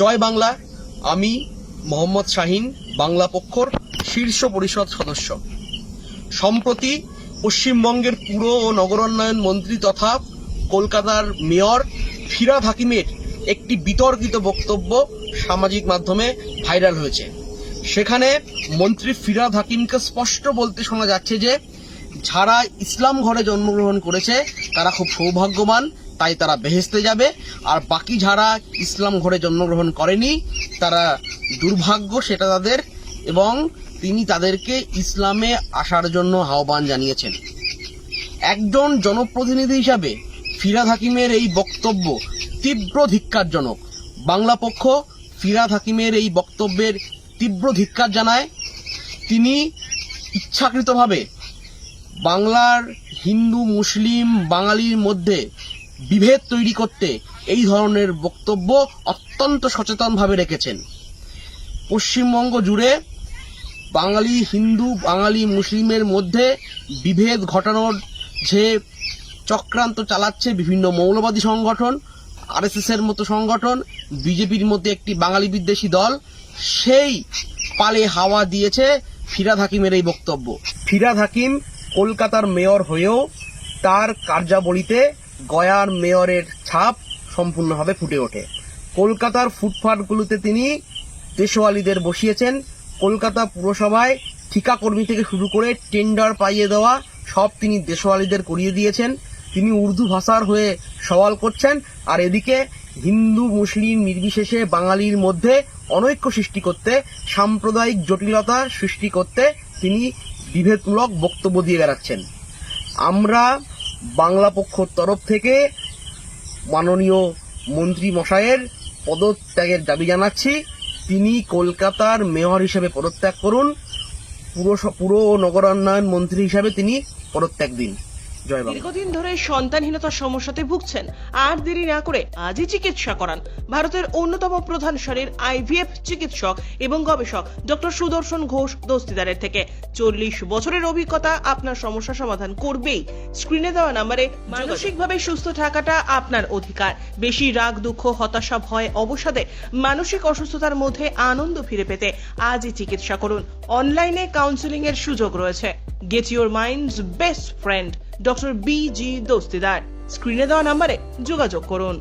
জয় বাংলা, আমি মোহাম্মদ শাহিন, বাংলা পক্ষর শীর্ষ পরিষদ সদস্য। সম্প্রতি পশ্চিমবঙ্গের পুর ও নগরোন্নয়ন মন্ত্রী তথা কলকাতার মেয়র ফিরাদ হাকিমের একটি বিতর্কিত বক্তব্য সামাজিক মাধ্যমে ভাইরাল হয়েছে। সেখানে মন্ত্রী ফিরাদ হাকিমকে স্পষ্ট বলতে শোনা যাচ্ছে যে, যারা ইসলাম ঘরে জন্মগ্রহণ করেছে, তারা খুব সৌভাগ্যবান তাই তারা বেহেস্তে যাবে। আর বাকি যারা ইসলাম ঘরে জন্মগ্রহণ করেনি, তারা দুর্ভাগ্য সেটা তাদের এবং তিনি তাদেরকে ইসলামে আসার জন্য আহ্বান জানিয়েছেন। একজন জনপ্রতিনিধি হিসাবে ফিরাদ হাকিমের এই বক্তব্য তীব্র ধিক্কারজনক। বাংলা পক্ষ ফিরাদ হাকিমের এই বক্তব্যের তীব্র ধিক্কার জানায়। তিনি ইচ্ছাকৃতভাবে বাংলার হিন্দু, মুসলিম, বাঙালির মধ্যে বিভেদ তৈরি করতে এই ধরনের বক্তব্য অত্যন্ত সচেতনভাবে রেখেছেন। পশ্চিমবঙ্গ জুড়ে বাঙালি, হিন্দু, বাঙালি, মুসলিমের মধ্যে বিভেদ ঘটানোর যে চক্রান্ত চালাচ্ছে বিভিন্ন মৌলবাদী সংগঠন আরএসএস এর মতো সংগঠন, বিজেপির মধ্যে একটি বাঙালি বিদ্বেষী দল, সেই পালে হাওয়া দিয়েছে ফিরাদ হাকিমের এই বক্তব্য। ফিরাদ হাকিম কলকাতার মেয়র হয়েও তার কার্যাবলীতে গয়ার মেয়রের ছাপ সম্পূর্ণভাবে ফুটে ওঠে। কলকাতার ফুটপাথগুলোতে তিনি দেশওয়ালিদের বসিয়েছেন। কলকাতা পুরসভায় ঠিকাকর্মী থেকে শুরু করে টেন্ডার পাইয়ে দেওয়া সব তিনি দেশওয়ালিদের করিয়ে দিয়েছেন। তিনি উর্দু ভাষার হয়ে সওয়াল করছেন আর এদিকে হিন্দু, মুসলিম নির্বিশেষে বাঙালির মধ্যে অনৈক্য সৃষ্টি করতে, সাম্প্রদায়িক জটিলতা সৃষ্টি করতে তিনি বিভেদমূলক বক্তব্য দিয়ে বেড়াচ্ছেন। আমরা বাংলা পক্ষর তরফ থেকে মাননীয় মন্ত্রী মশায়ের পদত্যাগের দাবি জানাচ্ছি। তিনি কলকাতার মেয়র হিসেবে পদত্যাগ করুন। পুরো পুরো নগরোন্নয়ন মন্ত্রী হিসাবে তিনি পদত্যাগ দিন। জয় দীর্ঘদিন ধরে সন্তানহীনতার সমস্যাতে ভুগছেন। আর দেরি না করে আজই চিকিৎসা করান। ভারতের অন্যতম প্রধান সারির আইভিএফ চিকিৎসক এবং গবেষক ডক্টর সুদর্শন ঘোষ দস্তিদারের থেকে। চল্লিশ বছরের অভিজ্ঞতা আপনার সমস্যা সমাধান করবেই। স্ক্রিনে দেওয়া নাম্বারে মানসিকভাবে সুস্থ থাকাটা আপনার অধিকার। বেশি রাগ দুঃখ হতাশা ভয় অবসাদে মানসিক অসুস্থতার মধ্যে আনন্দ ফিরে পেতে আজই চিকিৎসা করুন। অনলাইনে কাউন্সিলিং এর সুযোগ রয়েছে। Get your mind's best friend doctor B G Dastidar স্ক্রিনে দেওয়া নাম্বারে যোগাযোগ করুন।